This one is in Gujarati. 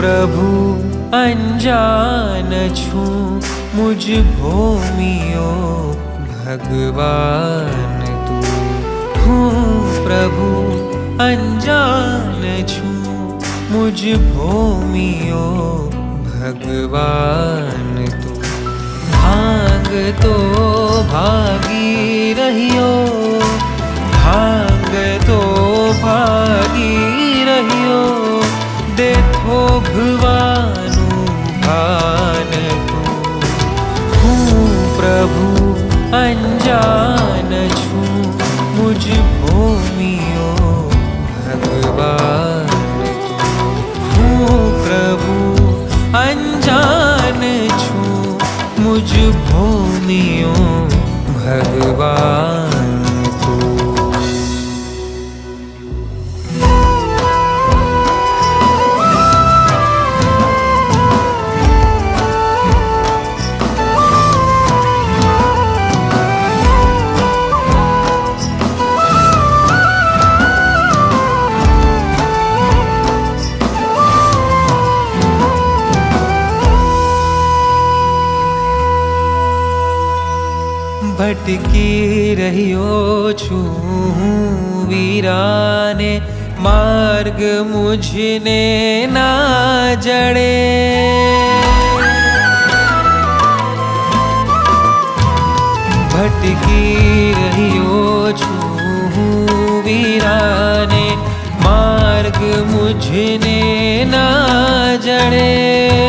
प्रभु अनजान छू। मुझ भूमियो भगवान तु। हूँ प्रभु अञान भूमि भगवन् तु भागी रहियो। અંજાન છું મુજ ભૂમિયો ભગવાન હું પ્રભુ અંજાન છું મુજ ભૂમિયો ભગવાન ભટકી રહ્યો છું વીરાને. માર્ગ મુજને ના જડે. ભટકી રહ્યો છું વીરાને. માર્ગ મુજને ના જડે.